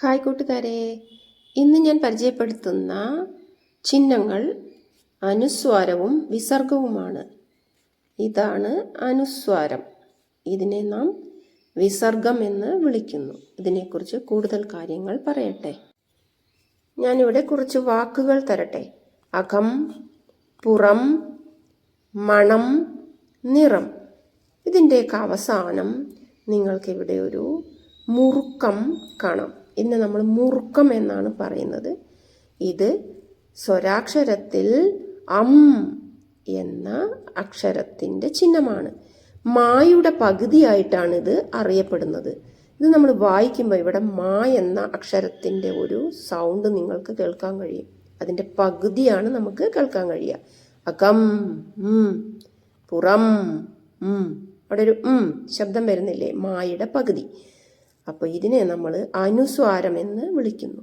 Hi കൂട്ടുകാരെ. ഇന്ന് ഞാൻ പരിചയപ്പെടുത്തുന്ന ചിഹ്നങ്ങൾ അനുസ്വാരവും വിസർഗവുമാണ്. ഇതാണ് അനുസ്വാരം. ഇതിനെ നാം വിസർഗം എന്ന് വിളിക്കുന്നു. ഇതിനെക്കുറിച്ച് കൂടുതൽ കാര്യങ്ങൾ പറയട്ടെ. ഞാനിവിടെ കുറച്ച് വാക്കുകൾ തരട്ടെ. അകം പുറം മണം നിറം. ഇതിന്റെയൊക്കെ അവസാനം നിങ്ങൾക്കിവിടെ ഒരു മുറുക്കം കാണാം. ഇന്ന് നമ്മൾ മുറുക്കം എന്നാണ് പറയുന്നത്. ഇത് സ്വരാക്ഷരത്തിൽ അം എന്ന അക്ഷരത്തിന്റെ ചിഹ്നമാണ്. മായുടെ പകുതിയായിട്ടാണ് ഇത് അറിയപ്പെടുന്നത്. ഇത് നമ്മൾ വായിക്കുമ്പോൾ ഇവിടെ മാ എന്ന അക്ഷരത്തിന്റെ ഒരു സൗണ്ട് നിങ്ങൾക്ക് കേൾക്കാൻ കഴിയും. അതിന്റെ പകുതിയാണ് നമുക്ക് കേൾക്കാൻ കഴിയുക. അകം പുറം. അവിടെ ഒരു ശബ്ദം വരുന്നില്ലേ? മായുടെ പകുതി. അപ്പോൾ ഇതിനെ നമ്മൾ അനുസ്വാരം എന്ന് വിളിക്കുന്നു.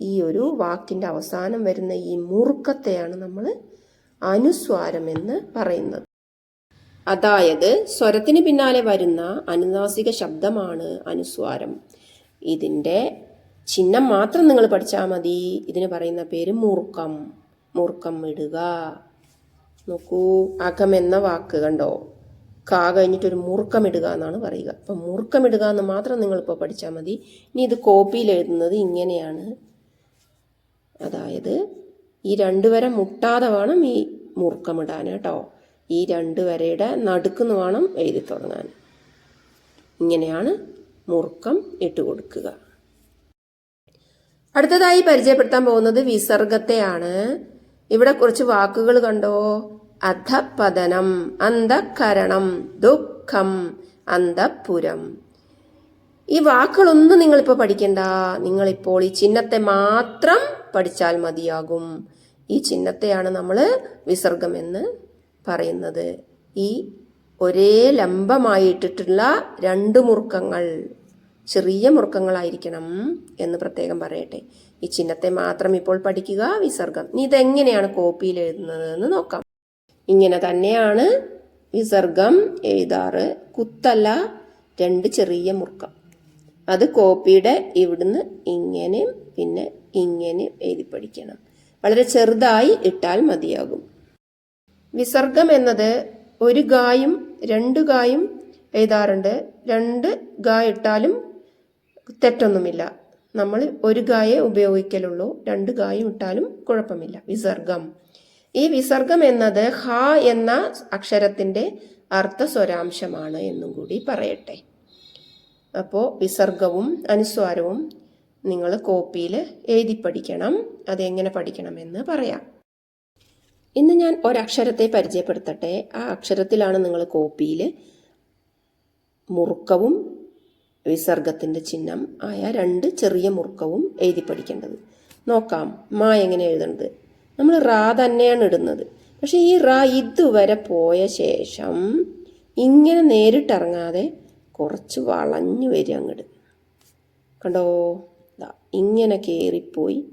ഈ ഒരു വാക്കിന്റെ അവസാനം വരുന്ന ഈ മുറുക്കത്തെയാണ് നമ്മൾ അനുസ്വാരം എന്ന് പറയുന്നത്. അതായത് സ്വരത്തിന് പിന്നാലെ വരുന്ന അനുനാസിക ശബ്ദമാണ് അനുസ്വാരം. ഇതിന്റെ ചിഹ്നം മാത്രം നിങ്ങൾ പഠിച്ചാൽ മതി. ഇതിന് പറയുന്ന പേര് മൂർക്കം മൂർക്കം ഇടുക. നോക്കൂ. അകം എന്ന വാക്ക് കണ്ടോ? കാ കഴിഞ്ഞിട്ട് ഒരു മുറുക്കമിടുക എന്നാണ് പറയുക. അപ്പം മുറുക്കമിടുക എന്ന് മാത്രം നിങ്ങളിപ്പോൾ പഠിച്ചാൽ മതി. ഇനി ഇത് കോപ്പിയിൽ എഴുതുന്നത് ഇങ്ങനെയാണ്. അതായത് ഈ രണ്ട് വര മുട്ടാതെ വേണം ഈ മുറുക്കമിടാൻ കേട്ടോ. ഈ രണ്ട് വരയുടെ നടുക്കുന്ന് വേണം എഴുതി തുടങ്ങാൻ. ഇങ്ങനെയാണ് മുറുക്കം ഇട്ട് കൊടുക്കുക. അടുത്തതായി പരിചയപ്പെടുത്താൻ പോകുന്നത് വിസർഗത്തെയാണ്. ഇവിടെ കുറച്ച് വാക്കുകൾ കണ്ടോ? അധപതനം അന്ധക്കരണം ദുഃഖം അന്തപുരം ഈ വാക്കുകളൊന്നും നിങ്ങളിപ്പോൾ പഠിക്കണ്ട. നിങ്ങളിപ്പോൾ ഈ ചിഹ്നത്തെ മാത്രം പഠിച്ചാൽ മതിയാകും. ഈ ചിഹ്നത്തെയാണ് നമ്മൾ വിസർഗം എന്ന് പറയുന്നത്. ഈ ഒരേ ലംബമായിട്ടിട്ടുള്ള രണ്ട് മുറുക്കങ്ങൾ ചെറിയ മുറുക്കങ്ങളായിരിക്കണം എന്ന് പ്രത്യേകം പറയട്ടെ. ഈ ചിഹ്നത്തെ മാത്രം ഇപ്പോൾ പഠിക്കുക വിസർഗം. ഇനി ഇതെങ്ങനെയാണ് കോപ്പിയിൽ എഴുതുന്നത് എന്ന് നോക്കാം. ഇങ്ങനെ തന്നെയാണ് വിസർഗം എഴുതാറ്. കുത്തല്ല രണ്ട് ചെറിയ മുറുക്കം. അത് കോപ്പിയുടെ ഇവിടുന്ന് ഇങ്ങനെയും പിന്നെ ഇങ്ങനെയും എഴുതി പഠിക്കണം. വളരെ ചെറുതായി ഇട്ടാൽ മതിയാകും. വിസർഗം എന്നത് ഒരു ഗായും രണ്ട് ഗായും എഴുതാറുണ്ട്. രണ്ട് ഗായ ഇട്ടാലും തെറ്റൊന്നുമില്ല. നമ്മൾ ഒരു ഗായെ ഉപയോഗിക്കലുള്ളൂ. രണ്ട് ഗായും ഇട്ടാലും കുഴപ്പമില്ല. വിസർഗം. ഈ വിസർഗം എന്നത് ഹ എന്ന അക്ഷരത്തിന്റെ അർത്ഥസ്വരാംശമാണ് എന്നും കൂടി പറയട്ടെ. അപ്പോൾ വിസർഗവും അനുസ്വാരവും നിങ്ങൾ കോപ്പിയിൽ എഴുതി പഠിക്കണം. അതെങ്ങനെ പഠിക്കണമെന്ന് പറയാം. ഇന്ന് ഞാൻ ഒരക്ഷരത്തെ പരിചയപ്പെടുത്തട്ടെ. ആ അക്ഷരത്തിലാണ് നിങ്ങൾ കോപ്പിയിൽ മുറുക്കവും വിസർഗത്തിന്റെ ചിഹ്നം ആയ രണ്ട് ചെറിയ മുറുക്കവും എഴുതി പഠിക്കേണ്ടത്. നോക്കാം മാ എങ്ങനെ എഴുതേണ്ടത് നമ്മൾ റാ തന്നെയാണ് ഇടുന്നത്. പക്ഷേ ഈ റാ ഇതുവരെ പോയ ശേഷം ഇങ്ങനെ നേരിട്ടിറങ്ങാതെ കുറച്ച് വളഞ്ഞു വരിക അങ്ങോട്ട് കണ്ടോ? ഇങ്ങനെ കയറിപ്പോയി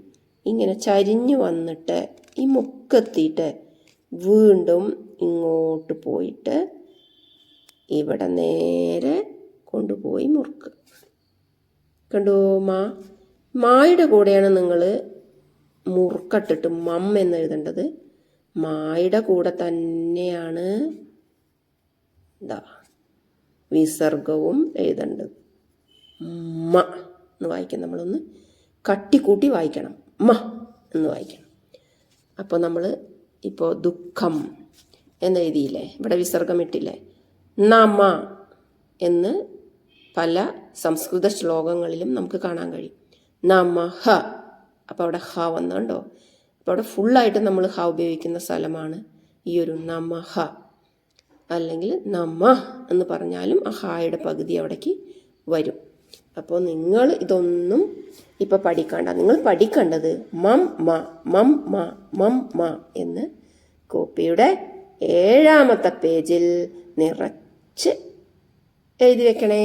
ഇങ്ങനെ ചരിഞ്ഞു വന്നിട്ട് ഈ മുക്കെത്തിയിട്ട് വീണ്ടും ഇങ്ങോട്ട് പോയിട്ട് ഇവിടെ നേരെ കൊണ്ടുപോയി മുറുക്ക്. കണ്ടോ മാ? മായുടെ കൂടെയാണ് നിങ്ങൾ മുറുക്കട്ടിട്ട് മം എന്ന് എഴുതേണ്ടത്. മായുടെ കൂടെ തന്നെയാണ് ഇതാ വിസർഗവും എഴുതേണ്ടത്. മ എന്ന് വായിക്കാം നമ്മളൊന്ന്. കട്ടിക്കൂട്ടി വായിക്കണം. മ എന്ന് വായിക്കണം. അപ്പോൾ നമ്മൾ ഇപ്പോൾ ദുഃഖം എന്ന് എഴുതിയില്ലേ? ഇവിടെ വിസർഗം ഇട്ടില്ലേ? നമ എന്ന് പല സംസ്കൃത ശ്ലോകങ്ങളിലും നമുക്ക് കാണാൻ കഴിയും. നമഹ അപ്പോൾ അവിടെ ഹ വന്നുണ്ടോ? അപ്പോൾ അവിടെ ഫുള്ളായിട്ട് നമ്മൾ ഹ ഉപയോഗിക്കുന്ന സ്ഥലമാണ് ഈ ഒരു നമ ഹ അല്ലെങ്കിൽ നമ എന്ന് പറഞ്ഞാലും ആ ഹായുടെ പകുതി അവിടേക്ക് വരും. അപ്പോൾ നിങ്ങൾ ഇതൊന്നും ഇപ്പം പഠിക്കണ്ട. നിങ്ങൾ പഠിക്കേണ്ടത് മം മ മം മ മം മ എന്ന് കോപ്പിയുടെ ഏഴാമത്തെ പേജിൽ നിറച്ച് എഴുതി വെക്കണേ.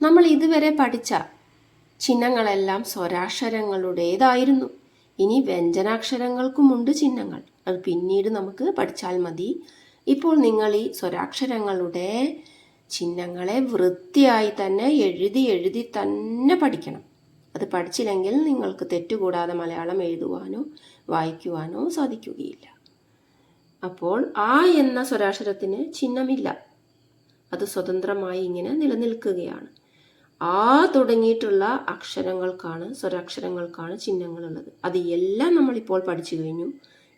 നമ്മൾ ഇതുവരെ പഠിച്ച ചിഹ്നങ്ങളെല്ലാം സ്വരാക്ഷരങ്ങളുടേതായിരുന്നു. ഇനി വ്യഞ്ജനാക്ഷരങ്ങൾക്കുമുണ്ട് ചിഹ്നങ്ങൾ. അത് പിന്നീട് നമുക്ക് പഠിച്ചാൽ മതി. ഇപ്പോൾ നിങ്ങൾ ഈ സ്വരാക്ഷരങ്ങളുടെ ചിഹ്നങ്ങളെ വൃത്തിയായി തന്നെ എഴുതി എഴുതി തന്നെ പഠിക്കണം. അത് പഠിച്ചില്ലെങ്കിൽ നിങ്ങൾക്ക് തെറ്റുകൂടാതെ മലയാളം എഴുതുവാനോ വായിക്കുവാനോ സാധിക്കുകയില്ല. അപ്പോൾ ആ എന്ന സ്വരാക്ഷരത്തിന് ചിഹ്നമില്ല. അത് സ്വതന്ത്രമായി ഇങ്ങനെ നിലനിൽക്കുകയാണ്. ആ തുടങ്ങിയിട്ടുള്ള അക്ഷരങ്ങൾക്കാണ് സ്വരാക്ഷരങ്ങൾക്കാണ് ചിഹ്നങ്ങളുള്ളത്. അത് എല്ലാം നമ്മളിപ്പോൾ പഠിച്ചു കഴിഞ്ഞു.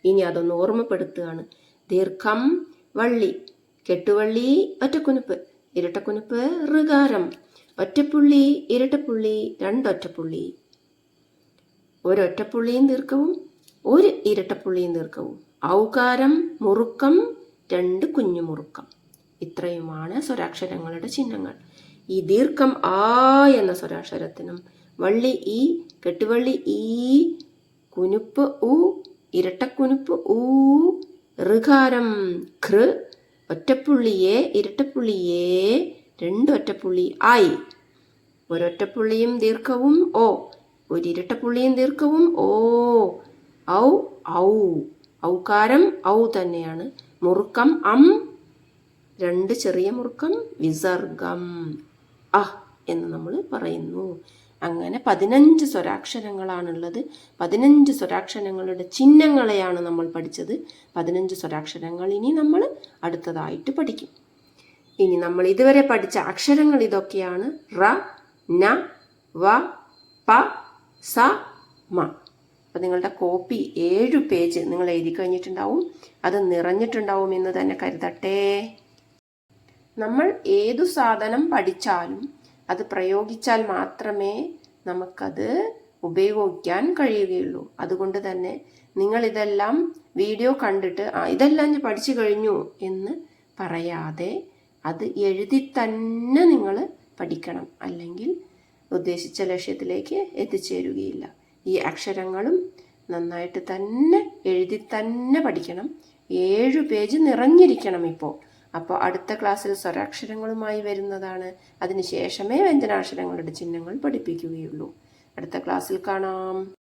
ഇനി അതൊന്ന് ഓർമ്മപ്പെടുത്തുകയാണ്. ദീർഘം വള്ളി കെട്ടുവള്ളി ഒറ്റക്കുനുപ്പ് ഇരട്ടക്കുനുപ്പ് ഋകാരം ഒറ്റപ്പുള്ളി ഇരട്ടപ്പുള്ളി രണ്ടൊറ്റപ്പുള്ളി. ഒരൊറ്റപ്പുള്ളിയും ദീർഘവും ഒരു ഇരട്ടപ്പുള്ളിയും ദീർഘവും. ഔകാരം മുറുക്കം രണ്ട് കുഞ്ഞു മുറുക്കം. ഇത്രയുമാണ് സ്വരാക്ഷരങ്ങളുടെ ചിഹ്നങ്ങൾ. ഈ ദീർഘം ആ എന്ന സ്വരാക്ഷരത്തിനും വള്ളി ഈ കെട്ടുവള്ളി ഈ കുനുപ്പ് ഉ ഇരട്ടക്കുനുപ്പ് ഊ ഋകാരം ഖൃ ഒറ്റപ്പുള്ളിയെ ഇരട്ടപ്പുള്ളിയെ രണ്ട് ഒറ്റപ്പുള്ളി ആയി ഒരൊറ്റപ്പുള്ളിയും ദീർഘവും ഓ ഒരിരട്ടപ്പുള്ളിയും ദീർഘവും ഓ ഔ ഔ. ഔകാരം ഔ തന്നെയാണ്. മുറുക്കം അം രണ്ട് ചെറിയ മുറുക്കം വിസർഗം. അഹ് എന്ന് നമ്മൾ പറയുന്നു. അങ്ങനെ പതിനഞ്ച് സ്വരാക്ഷരങ്ങളാണുള്ളത്. പതിനഞ്ച് സ്വരാക്ഷരങ്ങളുടെ ചിഹ്നങ്ങളെയാണ് നമ്മൾ പഠിച്ചത്. പതിനഞ്ച് സ്വരാക്ഷരങ്ങൾ ഇനി നമ്മൾ അടുത്തതായിട്ട് പഠിക്കും. ഇനി നമ്മൾ ഇതുവരെ പഠിച്ച അക്ഷരങ്ങൾ ഇതൊക്കെയാണ്. റ ന വ പ സ മ. അപ്പം നിങ്ങളുടെ കോപ്പി ഏഴ് പേജ് നിങ്ങൾ എഴുതി കഴിഞ്ഞിട്ടുണ്ടാവും. അത് നിറഞ്ഞിട്ടുണ്ടാവും എന്ന് തന്നെ കരുതട്ടെ. നമ്മൾ ഏതു സാധനം പഠിച്ചാലും അത് പ്രയോഗിച്ചാൽ മാത്രമേ നമുക്കത് ഉപയോഗിക്കാൻ കഴിയുകയുള്ളൂ. അതുകൊണ്ട് തന്നെ നിങ്ങൾ ഇതെല്ലാം വീഡിയോ കണ്ടിട്ട് ആ ഇതെല്ലാം ഞാൻ പഠിച്ചു കഴിഞ്ഞു എന്ന് പറയാതെ അത് എഴുതി തന്നെ നിങ്ങൾ പഠിക്കണം. അല്ലെങ്കിൽ ഉദ്ദേശിച്ച ലക്ഷ്യത്തിലേക്ക് എത്തിച്ചേരുകയില്ല. ഈ അക്ഷരങ്ങളും നന്നായിട്ട് തന്നെ എഴുതി തന്നെ പഠിക്കണം. ഏഴു പേജ് നിറഞ്ഞിരിക്കണം ഇപ്പോൾ. അപ്പോൾ അടുത്ത ക്ലാസ്സിൽ സ്വരാക്ഷരങ്ങളുമായി വരുന്നതാണ്. അതിനുശേഷമേ വ്യഞ്ജനാക്ഷരങ്ങളുടെ ചിഹ്നങ്ങൾ പഠിപ്പിക്കുകയുള്ളൂ. അടുത്ത ക്ലാസ്സിൽ കാണാം.